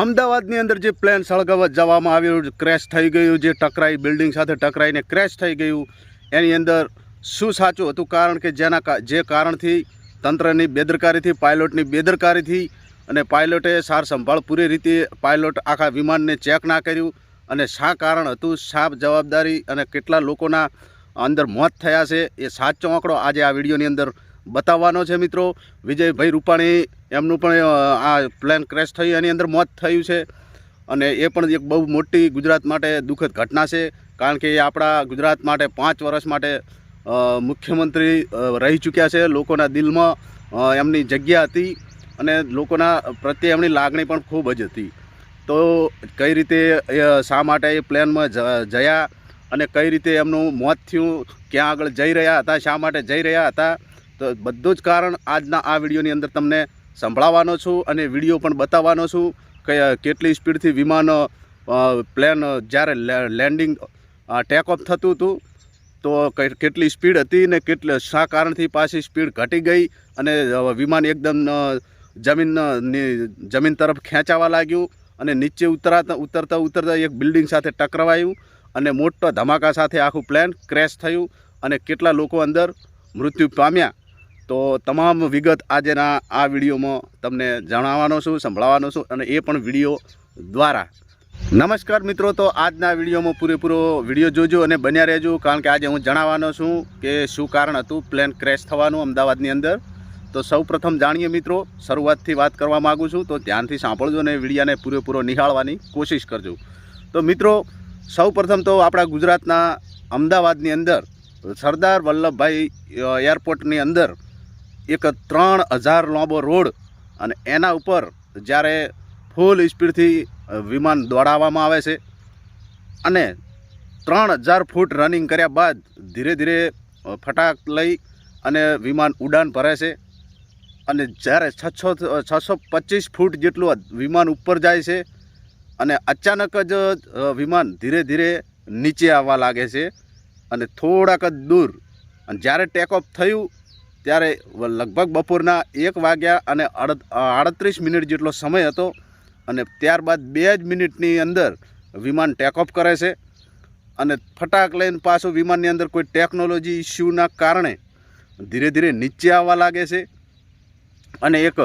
અમદાવાદની અંદર જે પ્લેન સળગાવવા જવામાં આવ્યું ક્રેશ થઈ ગયું, જે ટકરાઈ બિલ્ડિંગ સાથે ટકરાઈને ક્રેશ થઈ ગયું. એની અંદર શું સાચું હતું? કારણ કે જેના જે કારણથી તંત્રની બેદરકારીથી, પાયલોટની બેદરકારીથી અને પાયલોટે સાર સંભાળ પૂરી રીતે પાયલોટ આખા વિમાનને ચેક ના કર્યું અને શા કારણ હતું? શા જવાબદારી અને કેટલા લોકોના અંદર મોત થયા છે? એ સાચો આંકડો આજે આ વિડીયોની અંદર બતાવવાનો છે મિત્રો. વિજયભાઈ રૂપાણી એમનું પણ આ પ્લેન ક્રેશ થયું એની અંદર મોત થયું છે. અને એ પણ એક બહુ મોટી ગુજરાત માટે દુઃખદ ઘટના છે. કારણ કે એ આપણા ગુજરાત માટે પાંચ વર્ષ માટે મુખ્યમંત્રી રહી ચૂક્યા છે. લોકોના દિલમાં એમની જગ્યા હતી અને લોકોના પ્રત્યે એમની લાગણી પણ ખૂબ જ હતી. તો કઈ રીતે શા માટે એ પ્લેનમાં જયા અને કઈ રીતે એમનું મોત થયું, ક્યાં આગળ જઈ રહ્યા હતા, શા માટે જઈ રહ્યા હતા, તો બધું જ કારણ આજના આ વિડીયોની અંદર તમને સંભળાવવાનો છું અને વીડિયો પણ બતાવવાનો છું કે કેટલી સ્પીડથી વિમાન પ્લેન જ્યારે લેન્ડિંગ ટેક ઓફ થતું હતું, તો કેટલી સ્પીડ હતી ને કેટલે, શા કારણથી પાછી સ્પીડ ઘટી ગઈ અને વિમાન એકદમ જમીનની જમીન જમીન તરફ ખેંચાવા લાગ્યું અને નીચે ઉતરાતા, ઉતરતા ઉતરતા એક બિલ્ડિંગ સાથે ટકરાવાયું અને મોટા ધમાકા સાથે આખું પ્લેન ક્રેશ થયું અને કેટલા લોકો અંદર મૃત્યુ પામ્યા. તો તમામ વિગત આજેના આ વિડીયોમાં તમને જણાવવાનો છું, સંભળાવવાનો છું અને એ પણ વીડિયો દ્વારા. નમસ્કાર મિત્રો, તો આજના વિડીયોમાં પૂરેપૂરો વીડિયો જોજો અને બન્યા રહેજો, કારણ કે આજે હું જણાવવાનો છું કે શું કારણ હતું પ્લેન ક્રેશ થવાનું અમદાવાદની અંદર. તો સૌ પ્રથમ જાણીએ મિત્રો, શરૂઆતથી વાત કરવા માગું છું, તો ધ્યાનથી સાંભળજો અને વિડીયાને પૂરેપૂરો નિહાળવાની કોશિશ કરજો. તો મિત્રો સૌ પ્રથમ તો આપણા ગુજરાતના અમદાવાદની અંદર સરદાર વલ્લભભાઈ એરપોર્ટની અંદર એક ત્રણ હજાર લાંબો રોડ અને એના ઉપર જ્યારે ફૂલ સ્પીડથી વિમાન દોડાવવામાં આવે છે અને ત્રણ હજાર ફૂટ રનિંગ કર્યા બાદ ધીરે ધીરે ફટાક લઈ અને વિમાન ઉડાન ભરે છે. અને જ્યારે છસો છસો પચીસ ફૂટ જેટલું વિમાન ઉપર જાય છે અને અચાનક જ વિમાન ધીરે ધીરે નીચે આવવા લાગે છે અને થોડાક જ દૂર. અને જ્યારે ટેક ઓફ થયું ત્યારે લગભગ બપોરના એક વાગ્યા અને આડત્રીસ મિનિટ જેટલો સમય હતો અને ત્યારબાદ બે જ મિનિટની અંદર વિમાન ટેક ઓફ કરે છે અને ફટાક લઈને પાછું વિમાનની અંદર કોઈ ટેકનોલોજી ઇસ્યુના કારણે ધીરે ધીરે નીચે આવવા લાગે છે. અને એક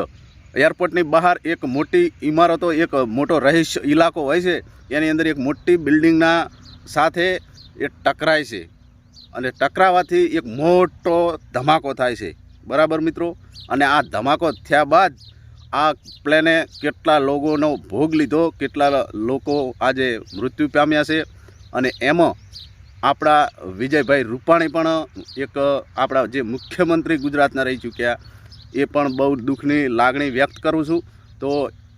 એરપોર્ટની બહાર એક મોટી ઇમારતો એક મોટો રહીશ ઇલાકો હોય છે, એની અંદર એક મોટી બિલ્ડિંગના સાથે એ ટકરાય છે. અને ટકરાવાથી એક મોટો ધમાકો થાય છે. બરાબર મિત્રો? અને આ ધમાકો થયા બાદ આ પ્લેને કેટલા લોકોનો ભોગ લીધો, કેટલા લોકો આજે મૃત્યુ પામ્યા છે અને એમાં આપણા વિજયભાઈ રૂપાણી પણ એક આપણા જે મુખ્યમંત્રી ગુજરાતના રહી ચૂક્યા, એ પણ બહુ દુઃખની લાગણી વ્યક્ત કરું છું. તો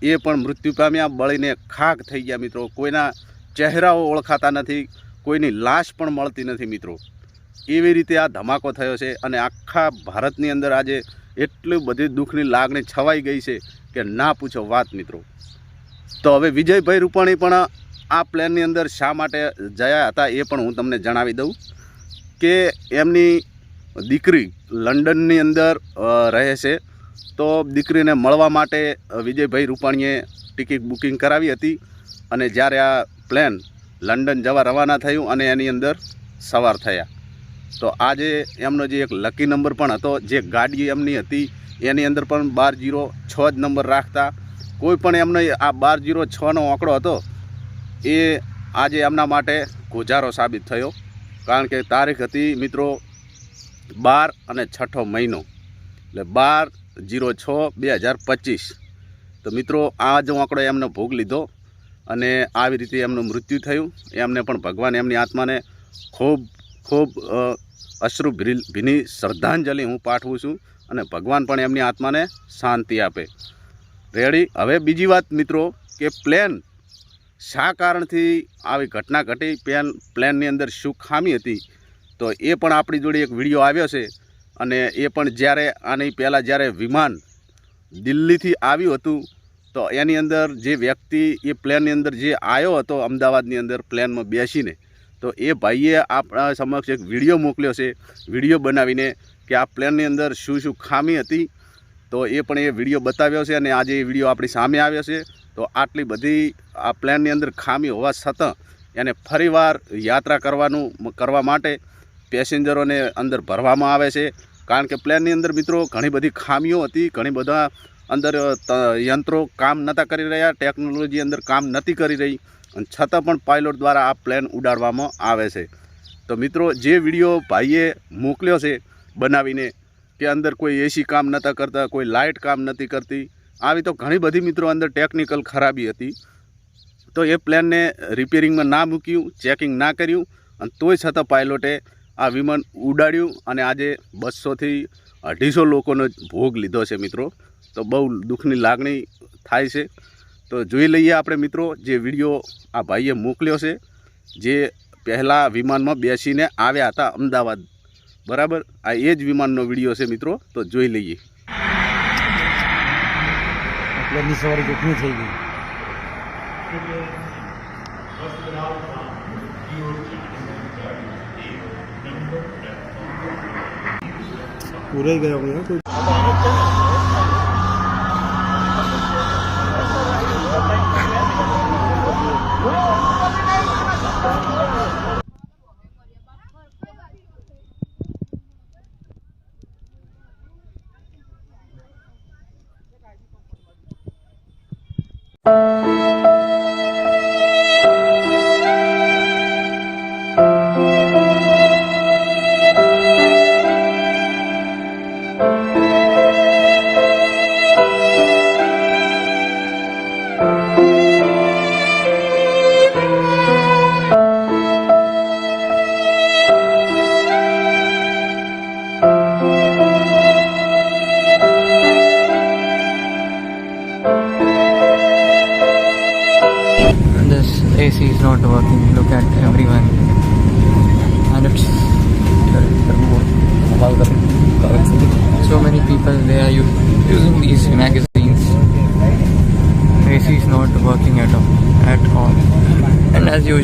એ પણ મૃત્યુ પામ્યા, બળીને ખાક થઈ ગયા મિત્રો. કોઈના ચહેરાઓ ઓળખાતા નથી, કોઈની લાશ પણ મળતી નથી મિત્રો. એવી રીતે આ ધમાકો થયો છે અને આખા ભારતની અંદર આજે એટલી બધી દુઃખની લાગણી છવાઈ ગઈ છે કે ના પૂછો વાત મિત્રો. તો હવે વિજયભાઈ રૂપાણી પણ આ પ્લેનની અંદર શા માટે જયા હતા એ પણ હું તમને જણાવી દઉં કે એમની દીકરી લંડનની અંદર રહે છે. તો દીકરીને મળવા માટે વિજયભાઈ રૂપાણીએ ટિકિટ બુકિંગ કરાવી હતી અને જ્યારે આ પ્લેન લંડન જવા રવાના થયું અને એની અંદર સવાર થયા. તો આજે એમનો જે એક લકી નંબર પણ હતો, જે ગાડી એમની હતી, એની અંદર પણ બાર જીરો છ જ નંબર રાખતા. કોઈ પણ એમનો આ બાર જીરો છનો આંકડો હતો, એ આજે એમના માટે ગોજારો સાબિત થયો. કારણ કે તારીખ હતી મિત્રો બાર અને છઠ્ઠો મહિનો, એટલે બાર જીરો છ બે હજાર પચીસ. તો મિત્રો, આ જ આંકડો એમનો ભોગ લીધો અને આવી રીતે એમનું મૃત્યુ થયું. એમને પણ ભગવાન એમની આત્માને ખૂબ ખૂબ અશ્રુ ભીલ- ભીની શ્રદ્ધાંજલિ હું પાઠવું છું અને ભગવાન પણ એમની આત્માને શાંતિ આપે. રેડી? હવે બીજી વાત મિત્રો કે પ્લેન શા કારણથી આવી ઘટના ઘટી? પ્લેન, પ્લેનની અંદર શું ખામી હતી? તો એ પણ આપણી જોડે એક વીડિયો આવ્યો છે અને એ પણ જ્યારે, આની પહેલાં જ્યારે વિમાન દિલ્હીથી આવ્યું હતું, તો એની અંદર જે વ્યક્તિ એ પ્લેનની અંદર જે આવ્યો હતો, અમદાવાદની અંદર પ્લેનમાં બેસીને તો એ ભાઈએ આપણા સમક્ષ એક વીડિયો મોકલ્યો છે. વીડિયો બનાવીને કે આ પ્લેનની અંદર શું શું ખામી હતી. તો એ પણ એ વીડિયો બતાવ્યો છે અને આજે એ વીડિયો આપણી સામે આવ્યો છે. તો આટલી બધી આ પ્લેનની અંદર ખામી હોવા છતાં એને ફરીવાર યાત્રા કરવાનું કરવા માટે પેસેન્જરોને અંદર ભરવામાં આવે છે. કારણ કે પ્લેનની અંદર મિત્રો ઘણી બધી ખામીઓ હતી. ઘણી બધા અંદર યંત્રો કામ નહોતા કરી રહ્યા. ટેકનોલોજી અંદર કામ નહોતી કરી રહી. અને છતાં પણ પાયલોટ દ્વારા આ પ્લેન ઉડાડવામાં આવે છે. તો મિત્રો, જે વીડિયો ભાઈએ મોકલ્યો છે બનાવીને, કે અંદર કોઈ એસી કામ નહોતા કરતા, કોઈ લાઇટ કામ નથી કરતી, આવી તો ઘણી બધી મિત્રો અંદર ટેકનિકલ ખરાબી હતી. તો એ પ્લેનને રિપેરિંગમાં ના મૂક્યું, ચેકિંગ ના કર્યું, અને તોય છતાં પાયલોટે આ વિમાન ઉડાડ્યું અને આજે બસોથી અઢીસો લોકોનો ભોગ લીધો છે મિત્રો. તો બહુ દુઃખની લાગણી થાય છે. તો જોઈ લઈએ આપણે મિત્રો જે વીડિયો આ ભાઈએ મોકલ્યો છે, જે પહેલાં વિમાનમાં બેસીને આવ્યા હતા અમદાવાદ. બરાબર? આ એ જ વિમાનનો વીડિયો છે મિત્રો, તો જોઈ લઈએ. પ્લેનની સવારી જોખમી થઈ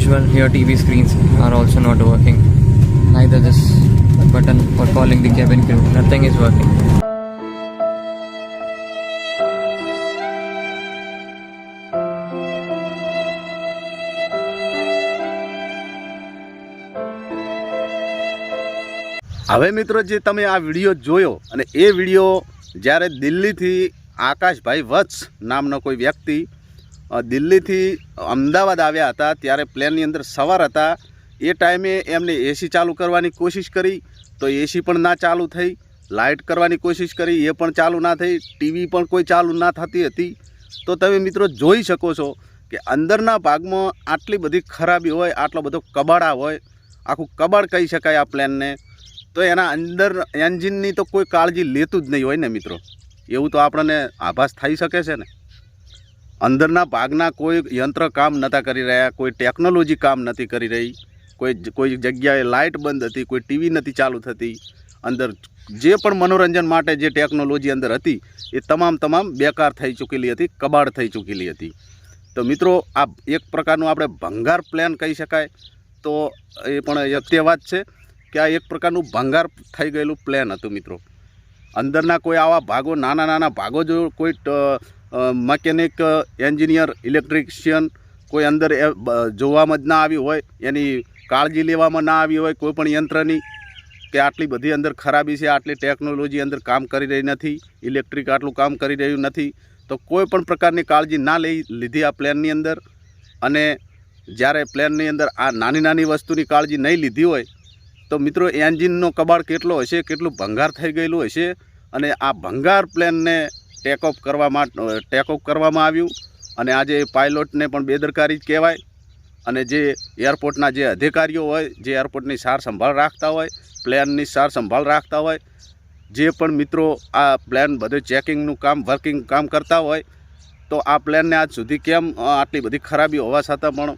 usual, here TV screens are also not working. Neither this button for calling the cabin crew. Nothing is working. હવે મિત્રો જે તમે આ વીડિયો જોયો અને એ વીડિયો જ્યારે દિલ્હીથી આકાશભાઈ વત્સ નામનો કોઈ વ્યક્તિ દિલ્હીથી અમદાવાદ આવ્યા હતા ત્યારે પ્લેનની અંદર સવાર હતા. એ ટાઈમે એમને એસી ચાલુ કરવાની કોશિશ કરી તો એસી પણ ના ચાલુ થઈ. લાઇટ કરવાની કોશિશ કરી, એ પણ ચાલુ ના થઈ. ટીવી પણ કોઈ ચાલુ ના થતી હતી. તો તમે મિત્રો જોઈ શકો છો કે અંદરના ભાગમાં આટલી બધી ખરાબી હોય, આટલો બધો કબાડા હોય, આખું કબાડ કહી શકાય આ પ્લેનને. તો એના અંદર એન્જિનની તો કોઈ કાળજી લેતું જ નહીં હોય ને મિત્રો. એવું તો આપણને આભાસ થઈ શકે છે ને. અંદરના ભાગના કોઈ યંત્ર કામ નહોતા કરી રહ્યા, કોઈ ટેકનોલોજી કામ નથી કરી રહી, કોઈ કોઈ જગ્યાએ લાઇટ બંધ હતી, કોઈ ટીવી નથી ચાલુ થતી. અંદર જે પણ મનોરંજન માટે જે ટેકનોલોજી અંદર હતી, એ તમામ તમામ બેકાર થઈ ચૂકેલી હતી, કબાડ થઈ ચૂકેલી હતી. તો મિત્રો, આ એક પ્રકારનું આપણે ભંગાર પ્લાન કહી શકાય. તો એ પણ અત્ય વાત છે કે આ એક પ્રકારનું ભંગાર થઈ ગયેલું પ્લેન હતું મિત્રો. અંદરના કોઈ આવા ભાગો, નાના નાના ભાગો જો કોઈ મકેનિક, એન્જિનિયર, ઇલેક્ટ્રિશિયન, કોઈ અંદર જોવામાં જ ના આવી હોય, એની કાળજી લેવામાં ના આવી હોય, કોઈ પણ યંત્રની, કે આટલી બધી અંદર ખરાબી છે, આટલી ટેકનોલોજી અંદર કામ કરી રહી નથી, ઇલેક્ટ્રિક આટલું કામ કરી રહ્યું નથી, તો કોઈ પણ પ્રકારની કાળજી ના લઈ લીધી આ પ્લેનની અંદર. અને જ્યારે પ્લેનની અંદર આ નાની નાની વસ્તુની કાળજી નહીં લીધી હોય, તો મિત્રો એન્જિનનો કબાડ કેટલો હશે, કેટલું ભંગાર થઈ ગયેલું હશે, અને આ ભંગાર પ્લેનને ટેકઓફ કરવામાં ટેક ટેકઓફ કરવામાં આવ્યું. અને આજે પાયલોટને પણ બેદરકારી જ કહેવાય. અને જે એરપોર્ટના જે અધિકારીઓ હોય, જે એરપોર્ટની સાર સંભાળ રાખતા હોય, પ્લેનની સાર સંભાળ રાખતા હોય, જે પણ મિત્રો આ પ્લેન બધું ચેકિંગનું કામ, વર્કિંગ કામ કરતા હોય, તો આ પ્લેનને આજ સુધી કેમ આટલી બધી ખરાબી હોવા છતાં પણ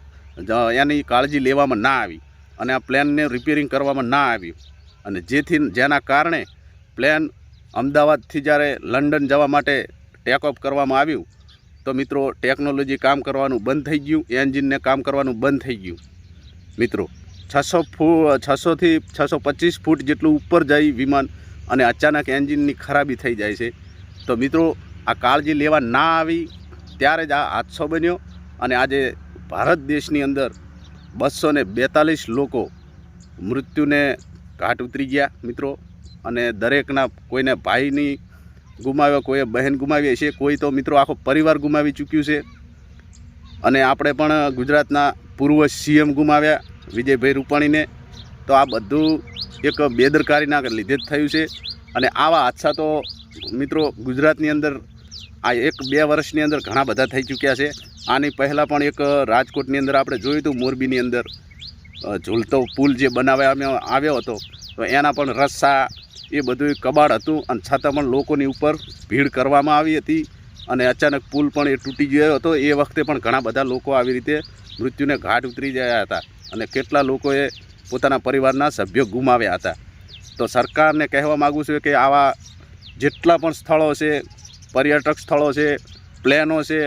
એની કાળજી લેવામાં ના આવી. અને આ પ્લેનને રિપેરિંગ કરવામાં ના આવ્યું. અને જેથી, જેના કારણે પ્લેન અમદાવાદથી જ્યારે લંડન જવા માટે ટેક ઓફ કરવામાં આવ્યું, તો મિત્રો, ટેકનોલોજી કામ કરવાનું બંધ થઈ ગયું, એન્જિનને કામ કરવાનું બંધ થઈ ગયું. મિત્રો, છસો ફૂ, છસોથી છસો પચીસ ફૂટ જેટલું ઉપર જાય વિમાન અને અચાનક એન્જિનની ખરાબી થઈ જાય છે. તો મિત્રો, આ કાળજી લેવા ના આવી, ત્યારે જ આ હાદસો બન્યો અને આજે ભારત દેશની અંદર બસો બેતાલીસ લોકો મૃત્યુને ઘાટ ઉતરી ગયા. મિત્રો અને દરેકના કોઈને ભાઈની ગુમાવ્યો, કોઈએ બહેન ગુમાવી છે કોઈ તો મિત્રો આખો પરિવાર ગુમાવી ચૂક્યું છે. અને આપણે પણ ગુજરાતના પૂર્વ સીએમ ગુમાવ્યા, વિજયભાઈ રૂપાણીને. તો આ બધું એક બેદરકારીના લીધે જ થયું છે. અને આવા હાદસા તો મિત્રો ગુજરાતની અંદર આ એક બે વર્ષની અંદર ઘણા બધા થઈ ચૂક્યા છે. આની પહેલાં પણ એક રાજકોટની અંદર આપણે જોયું હતું, મોરબીની અંદર ઝૂલતો પુલ જે બનાવવામાં આવ્યો હતો. તો એના પણ રસ્સા એ બધું કબાડ હતું અને છતાં પણ લોકોની ઉપર ભીડ કરવામાં આવી હતી અને અચાનક પુલ પણ એ તૂટી ગયો હતો. એ વખતે પણ ઘણા બધા લોકો આવી રીતે મૃત્યુને ઘાટ ઉતરી ગયા હતા અને કેટલા લોકોએ પોતાના પરિવારના સભ્યો ગુમાવ્યા હતા. તો સરકારને કહેવા માગું છું કે આવા જેટલા પણ સ્થળો છે, પર્યટક સ્થળો છે, પ્લેનો છે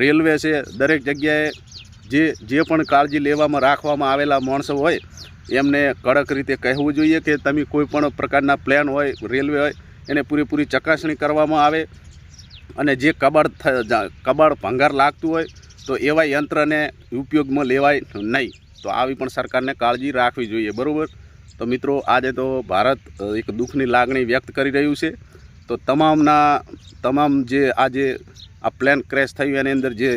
રેલવે છે, દરેક જગ્યાએ જે જે પણ કાળજી લેવામાં રાખવામાં આવેલા માણસો હોય એમને કડક રીતે કહેવું જોઈએ કે તમે કોઈ પણ પ્રકારના પ્લેન હોય રેલવે હોય, એને પૂરેપૂરી ચકાસણી કરવામાં આવે અને જે કબાડ કબાડ ભંગાર લાગતું હોય, તો એવા યંત્રને ઉપયોગમાં લેવાય નહીં. તો આવી પણ સરકારને કાળજી રાખવી જોઈએ, બરાબર? તો મિત્રો, આજે તો ભારત એક દુઃખની લાગણી વ્યક્ત કરી રહ્યું છે. તો તમામના, તમામ જે આજે આ પ્લેન ક્રેશ થયું, એની અંદર જે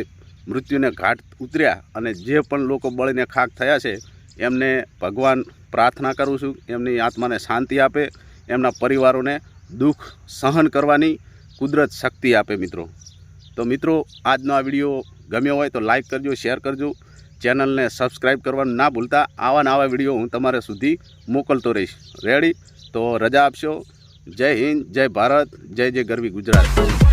મૃત્યુને ઘાટ ઉતર્યા અને જે પણ લોકો બળીને ખાક થયા છે એમને ભગવાન પ્રાર્થના કરું છું, એમની આત્માને શાંતિ આપે, એમના પરિવારોને દુઃખ સહન કરવાની કુદરત શક્તિ આપે મિત્રો. તો મિત્રો, આજનો આ વીડિયો ગમ્યો હોય તો લાઈક કરજો, શેર કરજો, ચેનલને સબસ્ક્રાઈબ કરવાનું ના ભૂલતા. આવા આવા વીડિયો હું તમારા સુધી મોકલતો રહીશ. રેડી તો રજા આપશો. જય હિન્દ, જય ભારત, જય જય ગરવી ગુજરાત.